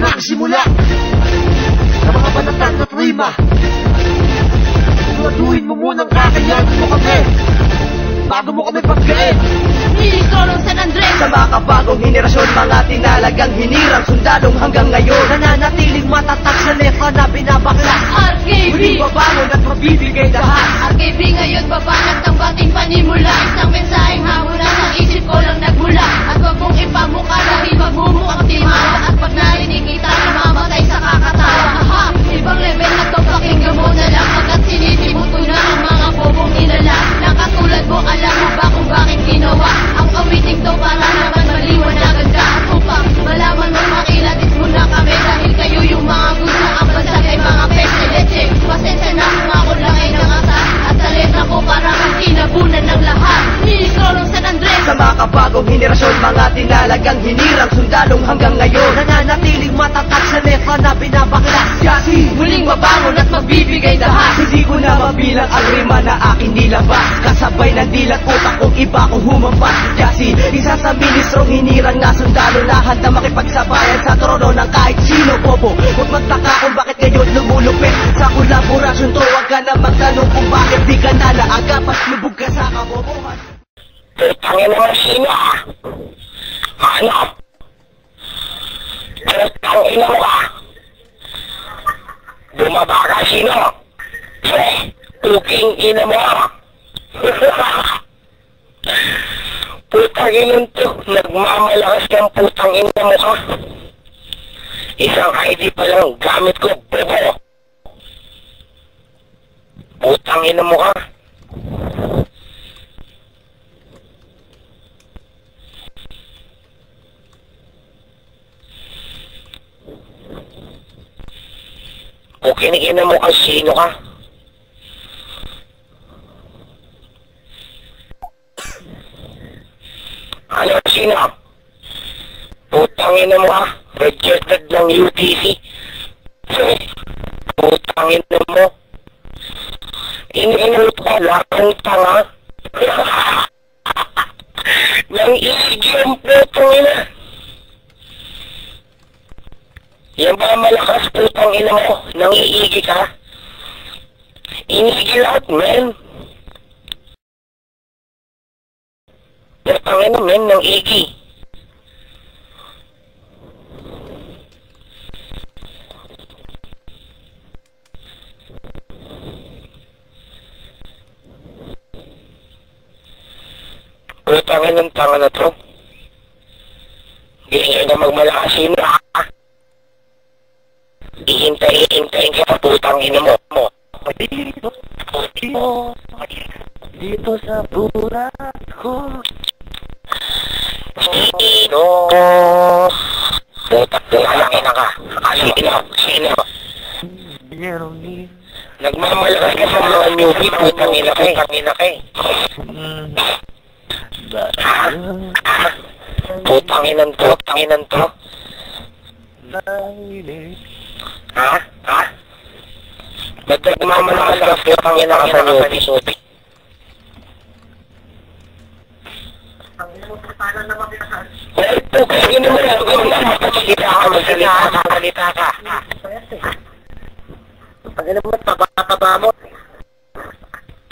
nakasimula Sa mga banatan at rima Siguraduhin mo munang kakayanin mo kami Bago mo kami pagkain. Nilikolong San Andres. Sa makabagong henerasyon, mga tinalagang hinirang sundalong hanggang ngayon. Nananatiling matatag sa letra na binabaklas RKB Muling babangon at magbibigay lahat. RKB ngayon babanat ng bating panimula. Isang mensaheng hamunan sa isip ko lang nagmula. At wag mong ipamukha dahil magmumukhang timawa At pag narinig kita namamatay sa kakatawa. Ibang level na to pakinggan mo na lang. Pagkat sinisimot mo alam mo ba kung bakit ginawa? Ang awiting to para naman Makabagong henerasyon, mga tinalagang hinirang sundalong hanggang ngayon. Nananatiling matatag sa letra na binabaklas Yasi, Muling babangon at magbibigay lahat. Hindi ko na mabilang ang rima na aking nilabas. Kasabay ng dilat utak kong iba kong humampas. Yasi, isa sa ministrong hinirang na sundalo Lahat na makipagsabayan sa trono ng kahit sino bobo Huwag magtaka kung bakit ngayon lumulupit Sa kolaborasyon to, huwag ka na magtanong kung bakit di ka na naagapas. Lubog ka sa kabobohan Putangin naman sino ah. Ano? Putangin mo ka. Bumaba ka sino? Pre, tuking ina mo. putang ina to, nagmamalakas ng putang ina mo ka. Isang ID pa lang gamit ko, bebo. Putang ina mo ka. Kung kinikina mo kang sino ka. Ano sino? Putangin mo ka. Rejected ng UTC. Putangin mo. Iniinot ka lakang tanga. Nang isigyan putangin na. Ba ang malakas putang ina mo? Nangiigi ka? Inigi lahat, men. Putang ina, men, nangigi. Putang ina ng tanga na to. Hindi na magmalakasin na, ha? Ihintay-hintayin ka putang ina mo. mo. Dito, dito, dito sa bulat ko Sino? Putang ina ka. Sino? Sino? Meron din Nagmamalakas ka sa mga newbie, putang ina ka, putang ina ka eh. Putang inan to, putang inan to. Dahil Ha? Ha? Ba't ka, putang ina ka sa newbie, subi? Eh, putang ina mo lang, magsalita ka, magsalita ka, magsalita ka. Ang ina mo, taba-taba mo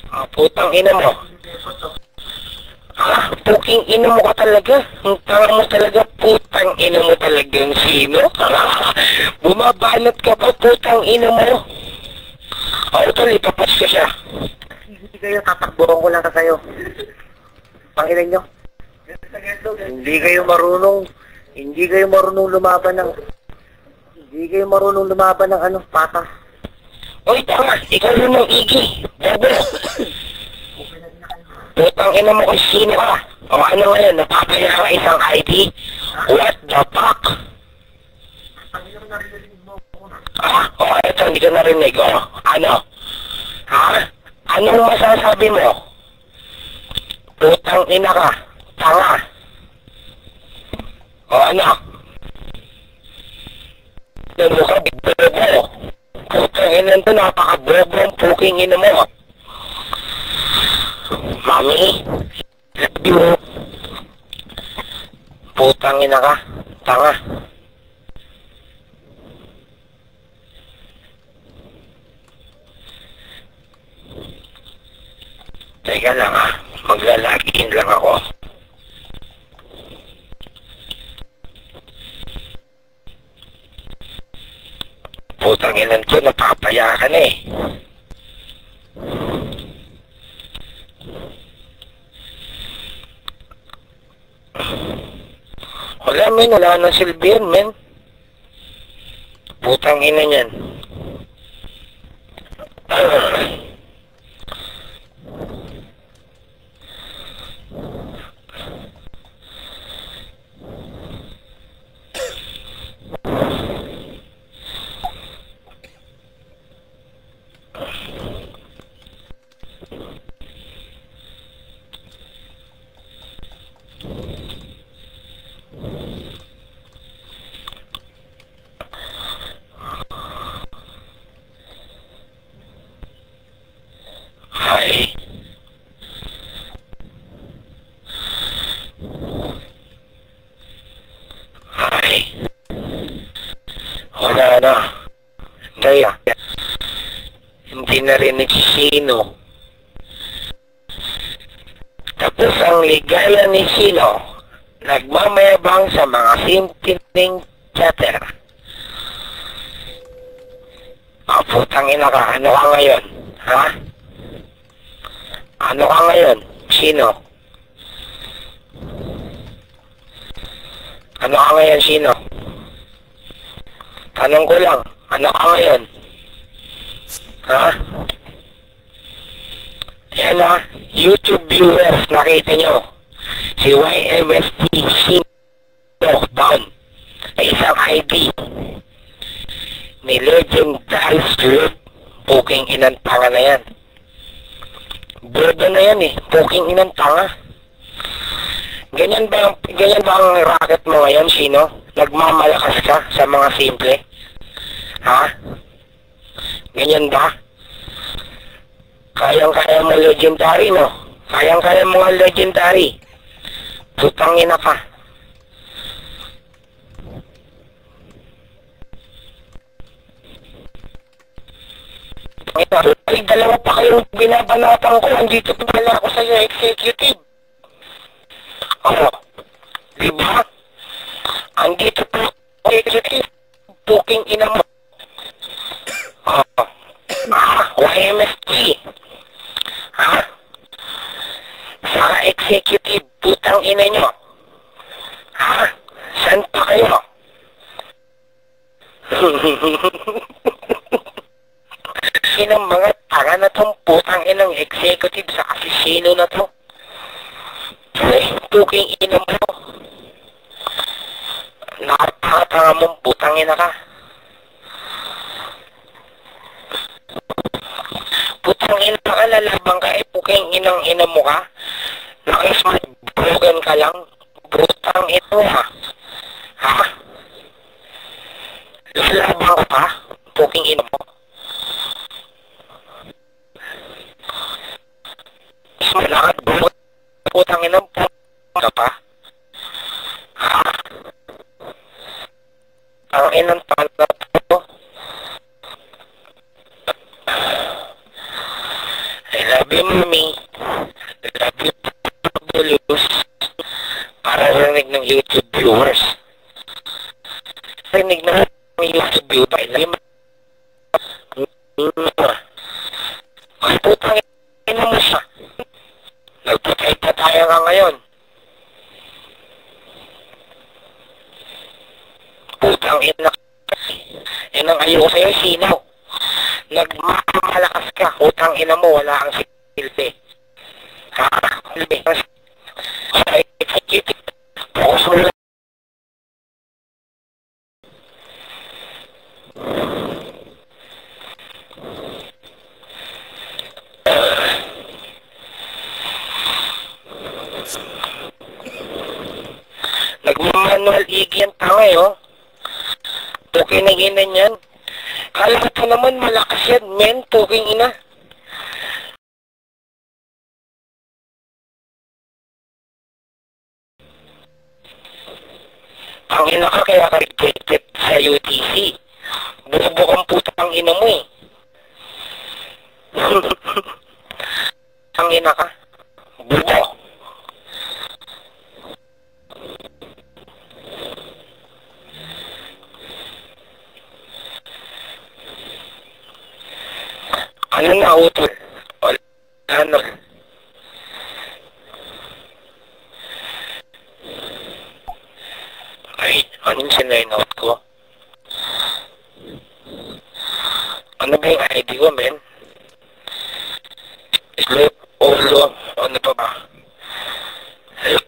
Ah, putang ina mo. Ah, puking ina mo ka talaga. Ang tanga mo talaga, putang ina mo talagang sino? Bumabanat ka pa, putang ina mo. Oh, tol, ipapas ka siya. Hindi kayo, tatakbuhan ko lang ka kayo Pangilan nyo Hindi kayo marunong Hindi kayo marunong lumaban ng Hindi kayo marunong lumaban ng ano, patas Uy, tanga, ikaw yun ang igi. Bobo. Putang ina mo kung sino ka. O ano ngayon, napapaya ka isang ID? What the fuck? Ah, o ito, hindi ko narinig. O, ano? Ha? Anong masasabi mo? Putang ina ka. Tanga. O ano? Ano ka, bobo? Putang ina to, napaka-bobo ang puking ina mo. Mami, love you. Putang ina ka. Tanga. Teka lang ha. Maglalagin lang ako. Putang inan ko, napapaya ka na eh. Men, wala nang silbi yun men. Putang ina niyan. Ay. Ay. Wala na. Kaya, Sino. Tapos ang ligaya ni Sino, nagmamayabang sa mga simpleng chatter. Ah, putang ina ka, ano ka ngayon? Ha? Ano ka ngayon? Sino? Ano ka ngayon, sino? Tanong ko lang, ano ka ngayon? Ha? Yan ha, YouTube viewers, nakita nyo. Si YMST Sino down. Ay isang ID. Ni Legendary Slip. Puking inantanga na yan. Birda na yan eh. Puking inang tanga. Ganyan ba, ganyan ba ang racket mo ngayon, Sino? Nagmamalakas ka sa mga simple? Ha? Ganyan ba? Kayang-kaya mo legendary, no? Kayang-kaya mo nga legendary. Putang ina ka. Ito, ay dalawa pa kayong binabanatan ko. Andito pa pala ako sa executive. Ano? Di ba? Andito pa ako, executive. Booking ina mo. Ah, ah, YMSG. Ha? Sa executive, putang ina nyo. Ha? Saan pa kayo? Sinang mga tanga na tong putang inang executive sa asesino na to? Ay, puking ina mo. Nakatanga mong putang ina ka. Putang ina ka, lalabang ka, eh, puking inang ina mo ka. Nakismart brogan ka lang. Putang ito ha. Ha? Lalabang ka pa? Puking ina mo. Malakad bumot. Putang ina mo ka pa? Ha? Ang inang panat mo. I love you, mommy. I love you, Bulus. Para rinig ng YouTube viewers. Rinig ng YouTube viewers. Mwah. Ay, putang ina mo siya. Nagpatay pa tayo nga ngayon. Putang ina Yan ang ayaw ko sa'yo? Nagmamalakas ka. Putang ina mo, wala kang silbi. Ha? Silbi. Ay, executive. Focus mo lang. Nagmamanual igi ang tanga eh, oh. Tuking na ginan yan. Kala ko naman malakas yan, men. Tuking ina. Ang ina ka kaya ka rejected sa UTC. Bubo kang putang ina mo eh. ang ina ka. Ano na anh Wala ano? Ay, anong sinign out ko? Ano ba yung ID ko, men? Sleep, Olo, ano pa ba? Ay,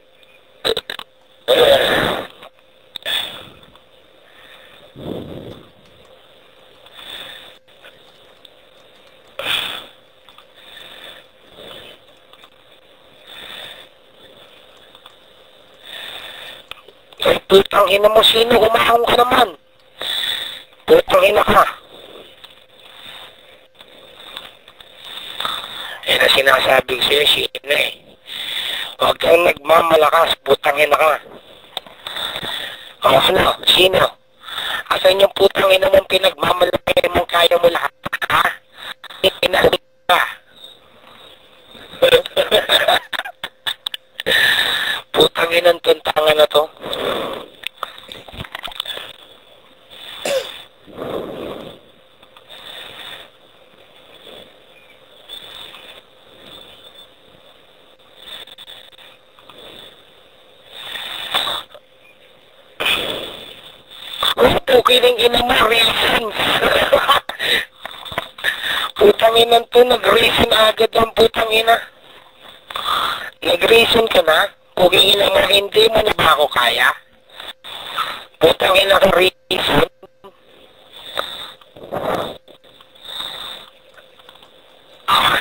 putang ina mo, sino? Umahong ka naman. Putang ina ka. Yan ang sinasabi ko sa'yo, sino eh. Huwag kang nagmamalakas, putang ina ka. O ano, sino? Asan yung putang ina mong pinagmamalaki mong kaya mo lahat, ha? Inalit ka. putang inang tuntangan na to. Okay ng ina mo, reason. putang ina to, nag-reason agad ang putang ina. Nag-reason ka na? Puging ina mo, hindi mo na ba ako kaya? Putang ina ka reason.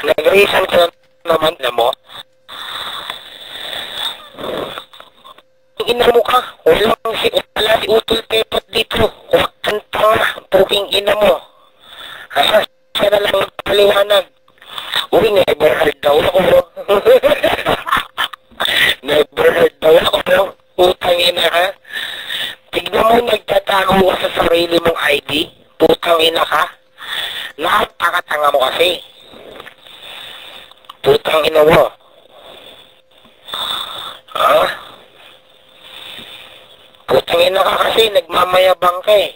Nag-reason ka na naman na mo. ina mo ka. Walang si wala si Utol Pepot dito. Kang tanga. Puking ina mo. Ha? Siya na lang paliwanag. Uy, never heard daw ako. never heard daw ako. Putang ina ka. Tignan mo, nagtatago ka sa sarili mong ID. Putang ina ka. Napakatanga mo kasi. Putang ina mo. Ha? Putang ina ka kasi, nagmamayabang ka eh.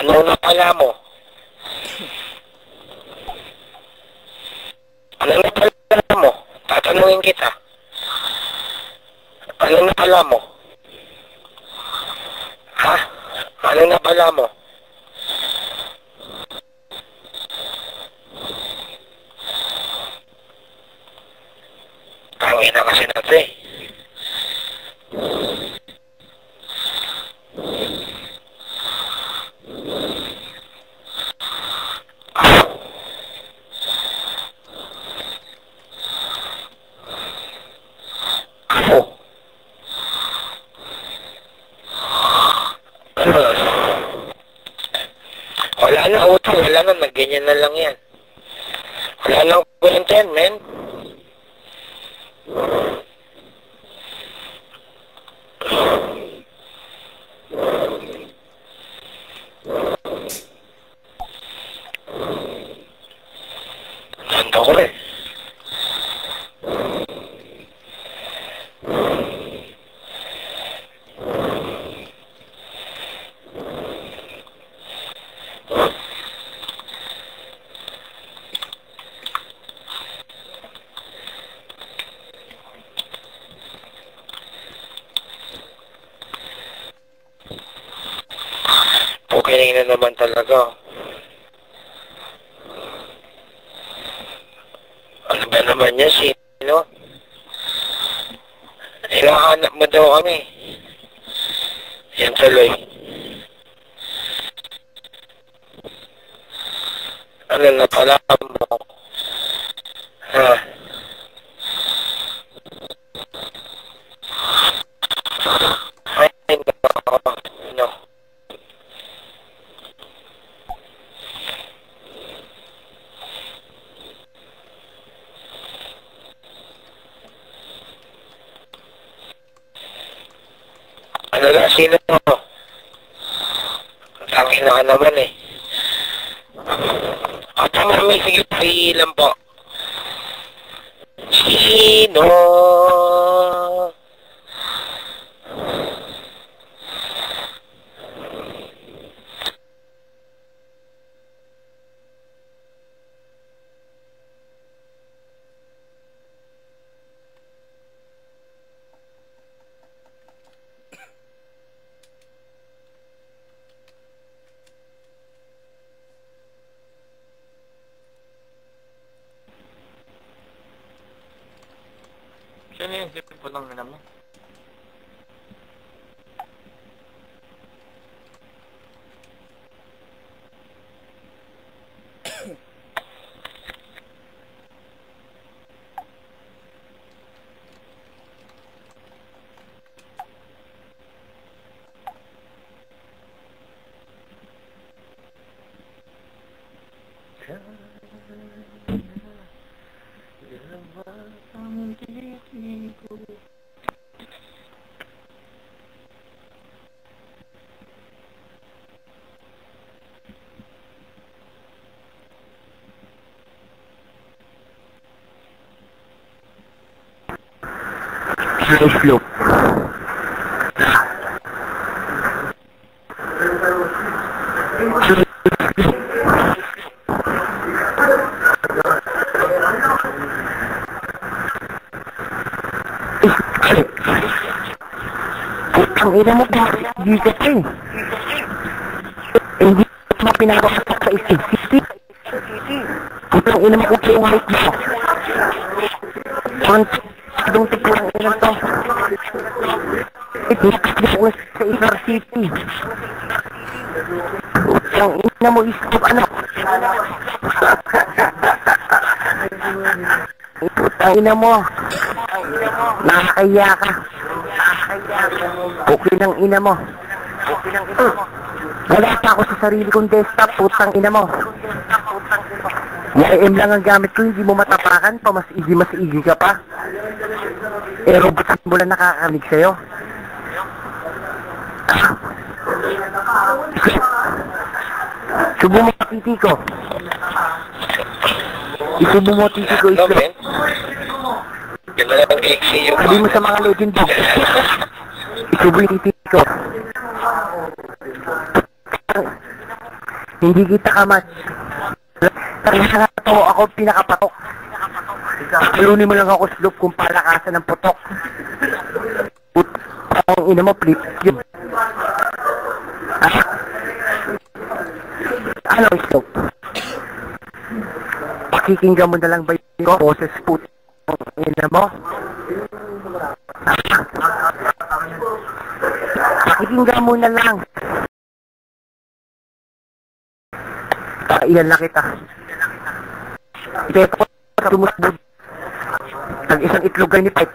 Ano na pala mo? Ano na pala mo? Tatanungin kita. Ano na pala mo? Ha? Ano na pala mo? Tangin na kasi natin eh. Ako. Wala na, auto. Wala na. Nagganyan na lang yan. Wala na kwenta yan, men. Nanda ko eh. Okay na naman talaga. Ano ba naman yan, sino? Hinahanap mo daw kami. Yan tuloy. Ano na pala mo? Ha? Ay, nako. No. Ano na, sino mo? Tangin na ka naman eh. O, tama may sige, pahilan po. Sino yung sipin po ng ina mo? Slow slope. Putang ina mo, hindi ka pa eh. Hindi mo pinagawasak sa isip. Putang ina mo, okay yung mic mo. Parang dong tikurang ina to. Ko sa Isar City. Putang ina mo, isip ano. Putang ina mo. Nakakaya ka. Okay ng ina mo. Okay ng ina mo. Wala pa ako sa sarili kong desktop, putang ina mo. YM lang ang gamit ko, hindi mo matapakan pa, mas easy, mas easy ka pa. Eh, robot mo lang nakakarinig sa'yo. Subo mo titi ko. Isubo mo titi ko, islo. XCU. Sabi mo sa mga legend book. Isubo yung titi ko. Hindi kita. Tangina nga to, ako pinakapatok. Talunin mo lang ako slope kung palakasan ng putok. Put, ang ina mo, flip. Ah. Ano slope? Pakikinggan mo na lang ba yun ko? Boses put. Ang ina mo. Pakikinggan mo na lang. Ah, iyan lang kita. Ito ko sa tumusbod. Nag isang itlog ni Pipe.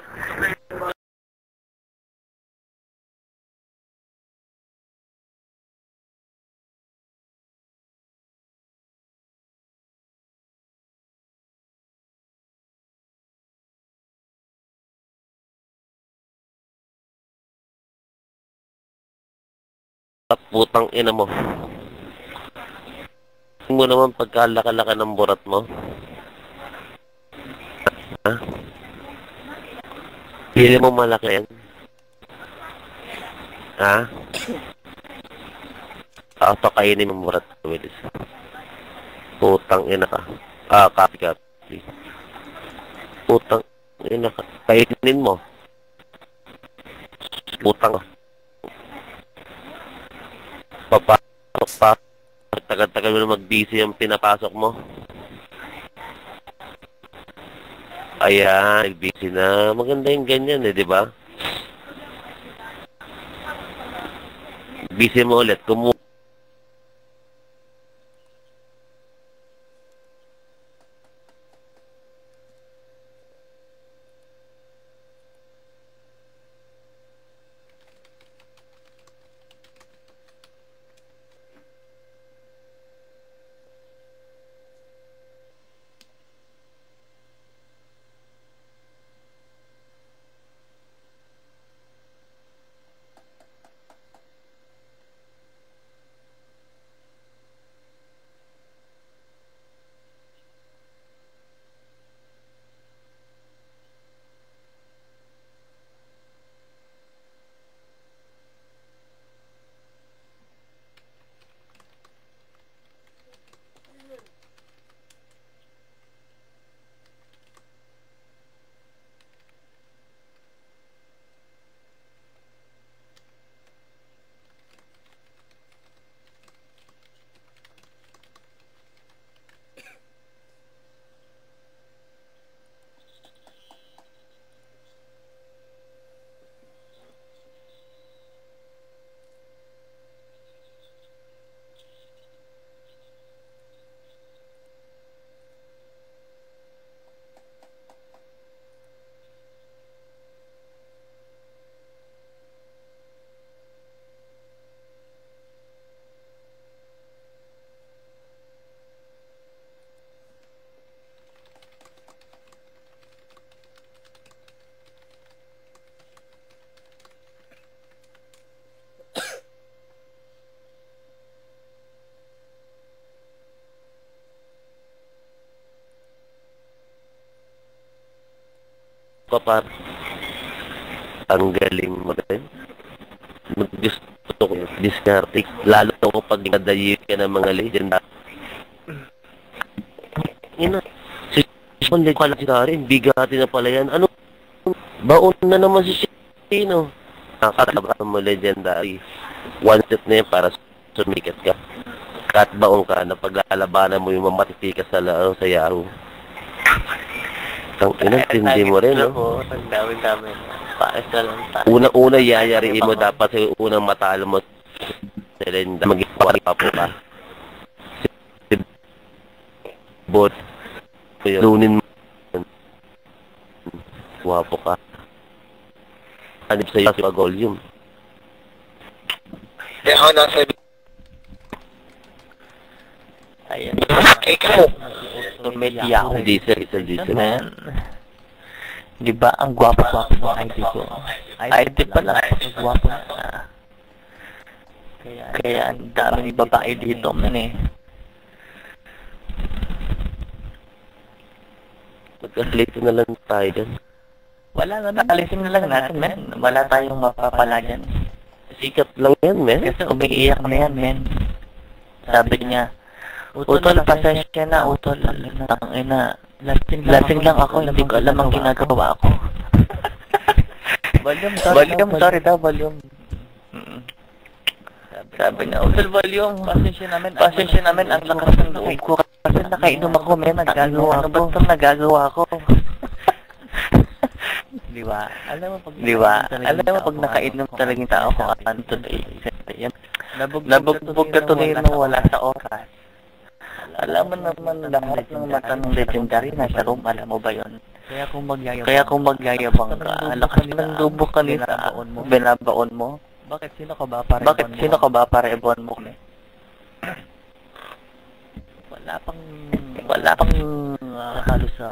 Putang ina mo. Tingnan mo naman pagkalaka-laka ng burat mo. Ha? Hindi mo malaki yan. Ha? Ako kainin mo burat ko, Willis. Putang ina ka. Ah, copy copy. Putang ina ka. Kainin mo. Putang ka. Papasok pa. Tagal-tagal mo na mag-busy yung pinapasok mo. Ayan, nag-busy na. Maganda yung ganyan eh, di ba? Busy mo ulit. Kumu pa. Ang galing mo rin. Gusto ko discarding. Lalo ko pag nadayi ka ng mga legend. Ina, si Sean legendary, bigati na pala yan. Ano? Baon na naman si Sino. Nakakataba mo legendary. One step na yan para sumikat ka. Kahit baon ka na paglalabanan mo yung mamatiti ka sa, la- sa yaro. Ang ina, tindi mo rin, no? Ang dami-dami. Paes na lang tayo. Unang-una yayariin mo dapat sa unang matalo mo sa lenda. Mag-iwari pa po ka. Bot. Lunin mo. Wapo ka. Hanip sa'yo sa volume. Eh, ako nasa Ayan. ikaw. Media ako. Diesel, diesel, diesel. Man. Di ba ang gwapo-gwapo ng ID ko? ID pa lang. Gwapo na. Kaya, kaya ang daming babae dito man eh. Magkaslito na lang tayo dyan. Wala na alisin na lang natin, men. Wala tayong mapapala dyan. Sikat lang yan, men. Kasi umiiyak na yan, men. Sabi niya, Utol, pasensya na, Utol. Ang ina, lasing, lasing lang ako, hindi ko alam ang ginagawa ko. volume, sorry, volume, sorry daw, volume. Sabi niya, Utol, volume. Pasensya namin, pasensya namin, ang lakas ng loob ko. Kasi nakainom ako, men, nagagawa. Ano ba itong nagagawa ko? Di ba? Alam mo pag Di ba? Alam mo pag nakainom talagang tao ko ano today. Yan. Nabugbog ka tuloy mo wala sa oras. Alam mo naman lahat ng mata ng legendary nasa room, alam mo ba yon? Kaya kung magyayabang, Kaya kung magyayabang ka, lakas ng dubo ka nila, Binabaon mo. binabaon mo. bakit sino ka ba para Bakit ibon mo? sino ka ba para ibon mo? Wala pang wala pang uh, Tatalo sa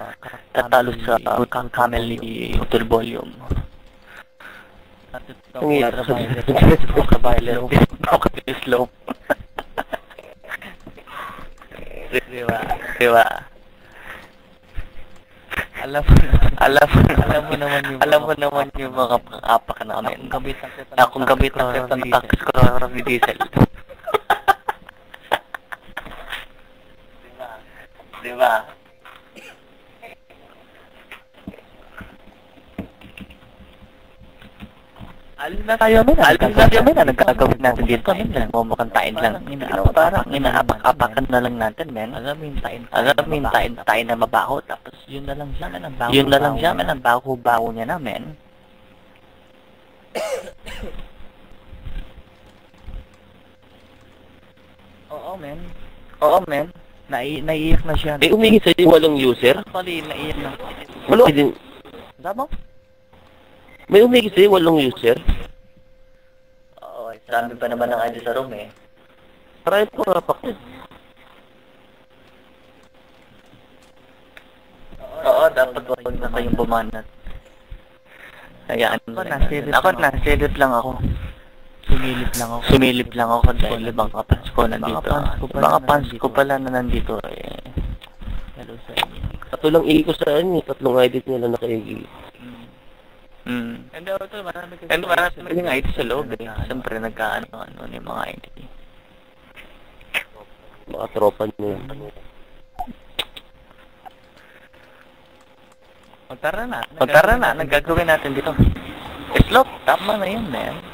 tatalo sa uh, camel ni Hotel Volume. Ang hirap. Kabayler. Okay, slope. Di ba? Di ba? Alam mo, Alam mo, alam mo naman yung alam mo naman yung mga pang-apak namin. Akong gabit ang gabit ng tax ko ni Diesel. Di ba? Alis na tayo, men. Alis na tayo, men. Anong gagawin natin dito? Nagmumukantain lang. Ano, parang inaapak-apakan na lang natin, men. Alam mo yung tain. Alam mo, hintayin tayo na mabaho. Tapos, Yun na lang siya, man, ang yun na lang siya, men. Ang baho-baho niya na, men. Oo, men. Oo, men. Nai naiiyak na siya. Eh, umigit sa'yo walong user? Actually, naiiyak na. Din. Tama? May umigit sa'yo walong user? Oo, dami pa naman ng ID sa room, eh. Marami po rapak yun. Oo, dapat wag na kayong bumanat. Ano, Ako, nasilip ako lang ako. nasilip lang ako. Sumilip lang ako. Sumilip lang ako dahil ibang kapans ko nandito. fans ko pala Mga na fans nandito. ko pala na nandito eh. Hello sa inyo. Tatlo lang sa ano, eh. tatlong edit nila nakaigi. Mm. And ito, marami kasi. And marami yung ID sa loob eh. Siyempre nagkaano-ano yung mga ID. Mga tropa niya. O tara na. O tara na, nagagawin natin dito. Slope, tama na yun, man.